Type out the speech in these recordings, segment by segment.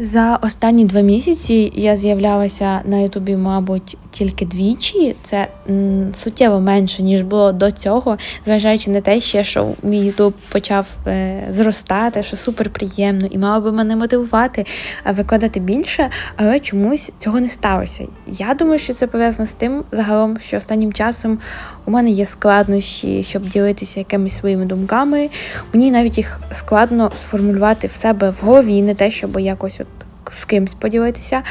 За останні два місяці я з'являлася на Ютубі, мабуть, тільки двічі. Це м, суттєво менше, ніж було до цього, зважаючи на те, ще, що мій Ютуб почав е, зростати, що супер приємно, і мало би мене мотивувати е, викладати більше, але чомусь цього не сталося. Я думаю, що це пов'язано з тим загалом, що останнім часом у мене є складнощі, щоб ділитися якимись своїми думками. Мені навіть їх складно сформулювати в себе в голові, не те, щоб якось з кимсь поділитися.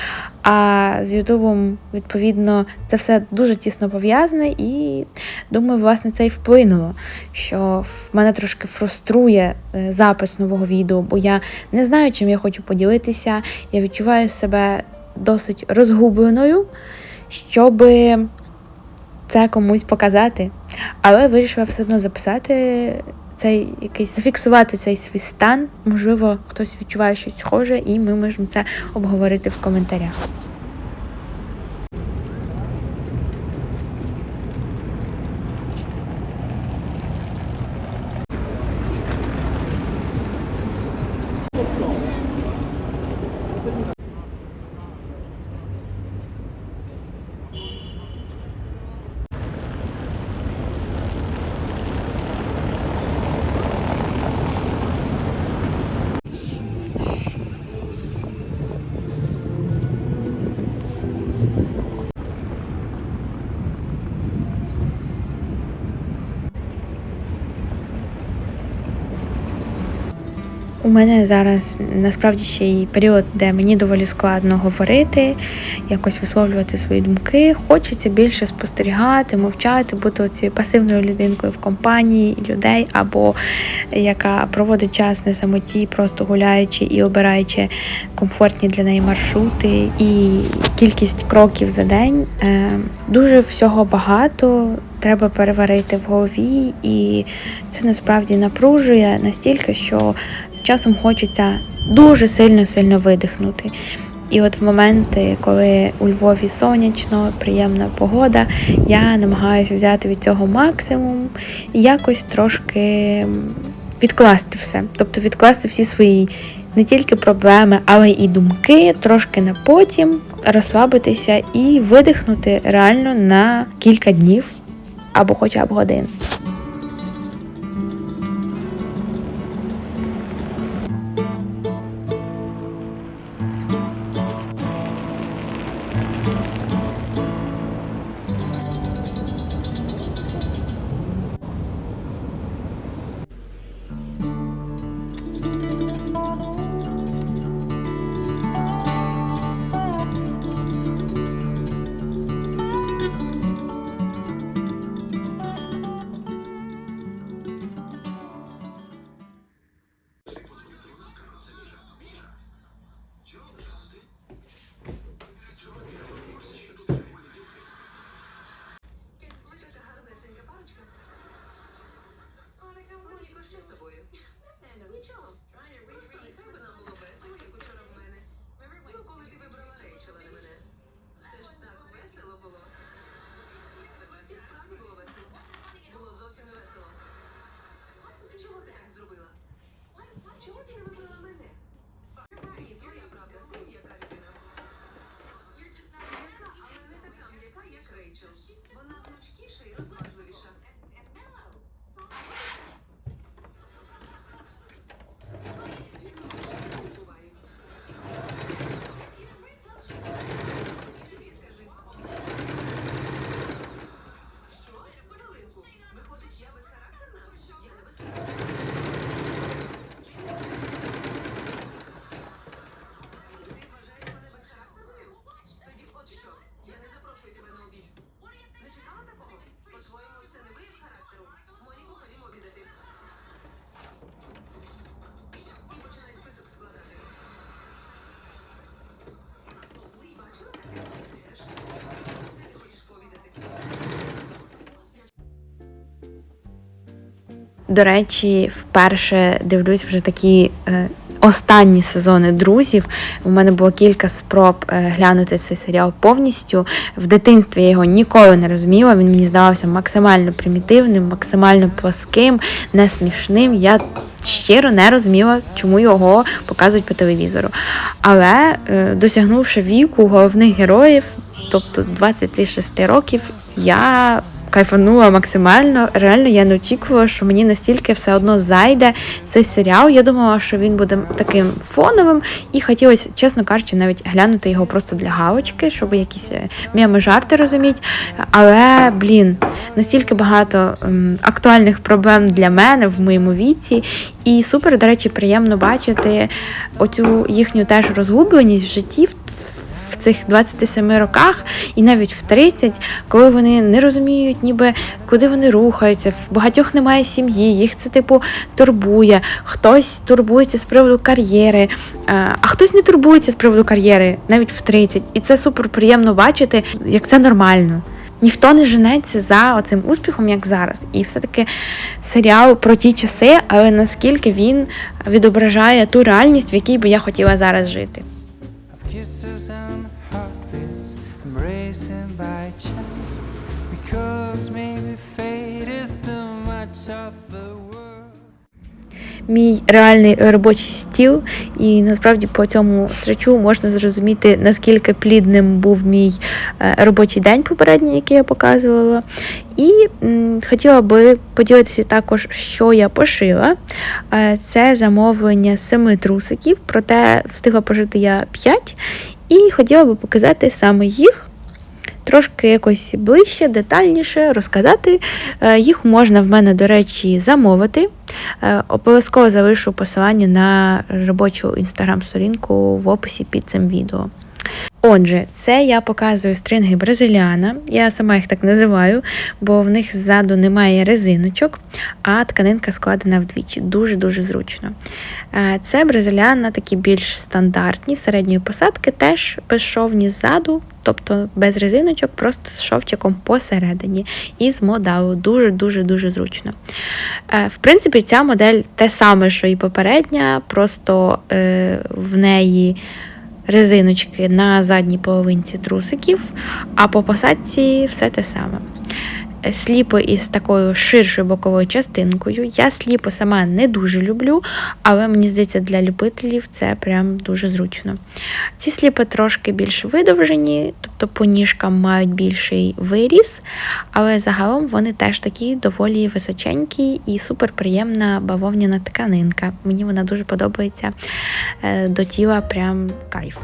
А з Ютубом, відповідно, це все дуже тісно пов'язане, і думаю, власне, це і вплинуло, що в мене трошки фруструє е, запис нового відео, бо я не знаю, чим я хочу поділитися. Я відчуваю себе досить розгубленою, щоб це комусь показати. Але вирішила все одно записати цей якийсь зафіксувати цей свій стан. Можливо, хтось відчуває щось схоже, і ми можемо це обговорити в коментарях. У мене зараз насправді ще й період, де мені доволі складно говорити, якось висловлювати свої думки. Хочеться більше спостерігати, мовчати, бути цією пасивною людинкою в компанії людей, або яка проводить час на самоті, просто гуляючи і обираючи комфортні для неї маршрути, і кількість кроків за день. Е, Дуже всього багато. Треба переварити в голові, і це насправді напружує настільки, що часом хочеться дуже сильно-сильно видихнути. І от в моменти, коли у Львові сонячно, приємна погода, я намагаюся взяти від цього максимум і якось трошки відкласти все. Тобто відкласти всі свої не тільки проблеми, але і думки, трошки на потім розслабитися і видихнути реально на кілька днів або хоча б годин. До речі, вперше дивлюсь вже такі е, останні сезони друзів. У мене було кілька спроб е, глянути цей серіал повністю. В дитинстві я його ніколи не розуміла. Він мені здавався максимально примітивним, максимально плоским, несмішним. Я щиро не розуміла, чому його показують по телевізору. Але е, досягнувши віку головних героїв, тобто 26 років, я кайфанула максимально. Реально я не очікувала, що мені настільки все одно зайде цей серіал. Я думала, що він буде таким фоновим, і хотілося, чесно кажучи, навіть глянути його просто для галочки, щоб якісь е, меми жарти розуміти. Але блін, настільки багато ем, актуальних проблем для мене в моєму віці. І супер, до речі, приємно бачити оцю їхню теж розгубленість в житті. Цих 27 роках і навіть в 30, коли вони не розуміють, ніби куди вони рухаються, в багатьох немає сім'ї, їх це типу турбує. Хтось турбується з приводу кар'єри, а хтось не турбується з приводу кар'єри навіть в 30. І це супер приємно бачити, як це нормально. Ніхто не женеться за оцим успіхом, як зараз. І все-таки серіал про ті часи, але наскільки він відображає ту реальність, в якій би я хотіла зараз жити. Embracing by chance. Because maybe fate is too much of the. Мій реальний робочий стіл, і насправді по цьому срачу можна зрозуміти, наскільки плідним був мій е, робочий день попередній, який я показувала. І хотіла би поділитися також, що я пошила. Е, Це замовлення семи трусиків, проте встигла пожити я п'ять, і хотіла би показати саме їх. Трошки якось ближче, детальніше розказати. Е, Їх можна в мене, до речі, замовити. Е, Обов'язково залишу посилання на робочу інстаграм-сторінку в описі під цим відео. Отже, це я показую стринги бразиліана. Я сама їх так називаю, бо в них ззаду немає резиночок, а тканинка складена вдвічі. Дуже-дуже зручно. Е, Це бразиліана такі більш стандартні, середньої посадки, теж безшовні ззаду, тобто без резиночок, просто з шовчиком посередині і з модалу. Дуже-дуже дуже зручно. Е, В принципі, ця модель те саме, що і попередня, просто е, в неї резиночки на задній половинці трусиків, а по посадці все те саме. Сліпи із такою ширшою боковою частинкою. Я сліпи сама не дуже люблю, але мені здається, для любителів це прям дуже зручно. Ці сліпи трошки більш видовжені, тобто по ніжкам мають більший виріс, але загалом вони теж такі доволі височенькі і суперприємна бавовняна тканинка. Мені вона дуже подобається Е, до тіла, прям кайф.